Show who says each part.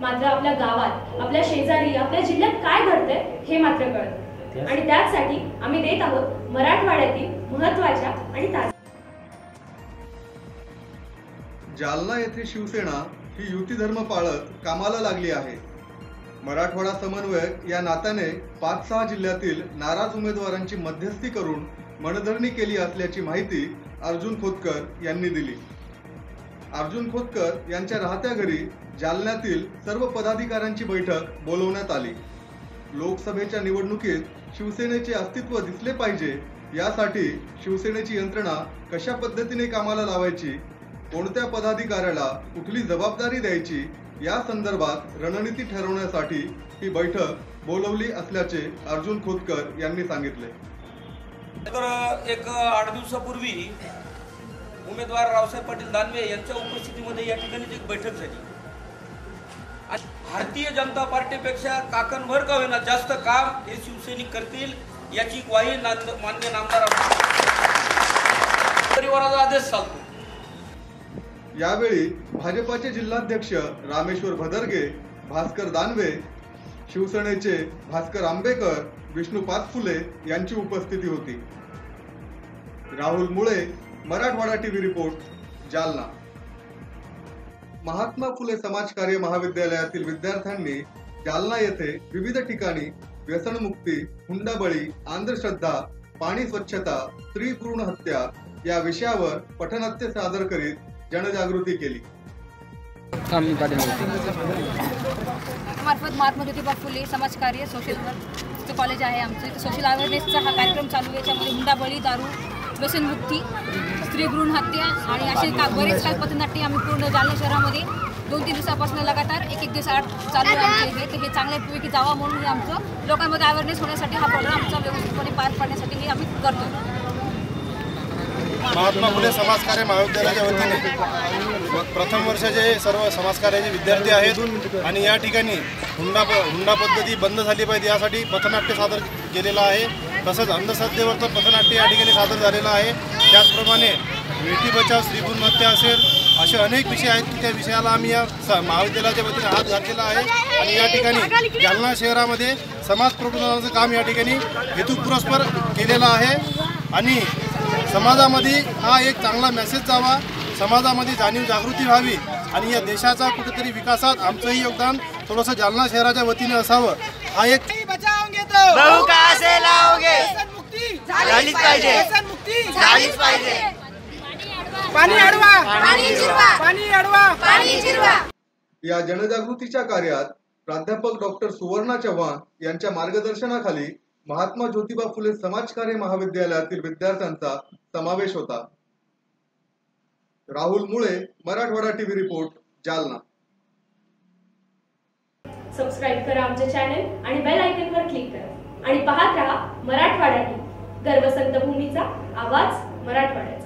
Speaker 1: मात्र आपल्या गावात आपल्या शेजारी आपल्या जिल्ह्यात काय घडतंय हे मात्र कळत आणि त्याचसाठी आम्ही देत आहोत मराठवाड्यातील महत्त्वाच्या आणि ताज्या
Speaker 2: जालना येथे शिवसेना ही युती धर्म पाळत कामाला लागली आहे. मराठवाडा समन्वयक या नात्याने पाच सहा जिल्ह्यातील नाराज उमेदवारांची मध्यस्थी करून मनधरणी केली असल्याची माहिती अर्जुन खोतकर यांनी दिली. अर्जुन खोतकर यांच्या राहत्या घरी जालन्यातील सर्व पदाधिकाऱ्यांची बैठक बोलवण्यात आली. लोकसभेच्या निवडणुकीत शिवसेनेचे अस्तित्व दिसले पाहिजे यासाठी शिवसेनेची यंत्रणा कशा पद्धतीने कामाला लावायची कोणत्या पदाधिकाऱ्याला कुठली जबाबदारी द्यायची या संदर्भात रणनीती ठरवण्यासाठी ही बैठक बोलवली असल्याचे अर्जुन खोतकर यांनी सांगितले.
Speaker 3: तर एक आठ दिवसापूर्वी उमेदवार रावसाहेब पाटील दानवे यांच्या उपस्थितीमध्ये या ठिकाणी एक बैठक झाली. आणि भारतीय जनता पार्टीपेक्षा काकणभर का होईना जास्त काम हे शिवसैनिक करतील याची ग्वाही नांद- मान्य नामदार परिवाराचा आदेश चालतो.
Speaker 2: यावेळी भाजपाचे जिल्हाध्यक्ष रामेश्वर भदरगे भास्कर दानवे शिवसेनेचे भास्कर आंबेकर विष्णू पाचफुले यांची उपस्थिती होती. राहुल मुळे मराठवाडा टीव्ही रिपोर्ट जालना. महात्मा फुले समाज कार्य महाविद्यालयातील विद्यार्थ्यांनी जालना येथे विविध ठिकाणी व्यसनमुक्ती हुंडाबळी अंधश्रद्धा पाणी स्वच्छता स्त्री भ्रूण हत्या या विषयावर पठनाट्य सादर करीत जनजागृती केली.
Speaker 4: मार्फत महात्मा ज्योतिबा फुले समाजकार्य सोशल वर्कचं कॉलेज आहे आमचं इथं सोशल अवेअरनेसचा हा कार्यक्रम चालू आहे. याच्यामध्ये हुंडाबळी दारू व्यसनमुक्ती स्त्री भ्रूण हत्या आणि असे का बरेच काही पथनाट्य आम्ही पूर्ण जालना शहरामध्ये दोन तीन दिवसापासून लगातार एक एक दिवस आठ चालू आहे तर हे चांगल्यापैकी जावा म्हणून हे आमचं लोकांमध्ये अवेअरनेस होण्यासाठी हा प्रोग्राम आमचा व्यवस्थितपणे पार पाडण्यासाठी हे आम्ही करतो
Speaker 5: महात्मा फुले समाजकार्य महाविद्यालयाच्या वतीने. प्रथम वर्षाचे सर्व समाजकार्याचे विद्यार्थी आहेत आणि या ठिकाणी हुंडा हुंडा पद्धती बंद झाली पाहिजे यासाठी पथनाट्य सादर केलेलं आहे. तसंच अंधश्रद्धेवरचं पथनाट्य या ठिकाणी सादर झालेलं आहे. त्याचप्रमाणे बेटी बचाव स्त्रीगुण हत्या असेल असे अनेक विषय आहेत की त्या विषयाला आम्ही या स- महाविद्यालयाच्या वतीने हात घातलेला आहे. आणि या ठिकाणी जालना शहरामध्ये समाज प्रबोधनाचं काम या ठिकाणी हेतुपुरस्पर केलेलं आहे. आणि समाजामध्ये हा एक चांगला मेसेज जावा. समाजामध्ये जाणीव जागृती व्हावी. आणि या देशाचा कुठेतरी विकासात आमचंही योगदान थोडंसं जालना शहराच्या वतीने असावं. हा एक
Speaker 6: बहू से लाओगे झालीच पाहिजे. झालीच पाहिजे.
Speaker 7: पाणी अडवा
Speaker 4: पाणी जिरवा.
Speaker 7: पाणी अडवा
Speaker 4: पाणी जिरवा
Speaker 2: या जनजागृतीच्या कार्यात प्राध्यापक डॉक्टर सुवर्णा चव्हाण यांच्या मार्गदर्शनाखाली महात्मा ज्योतिबा फुले समाजकार्य महाविद्यालयातील विद्यार्थ्यांचा समावेश होता. Rahul Mule Marathwada TV report Jalna.
Speaker 1: Subscribe करा आमचे चॅनल आणि बेल आयकनवर क्लिक करा. आणि पाहत राहा मराठवाडा गर्वसंत भूमीचा आवाज मराठवाड्यात.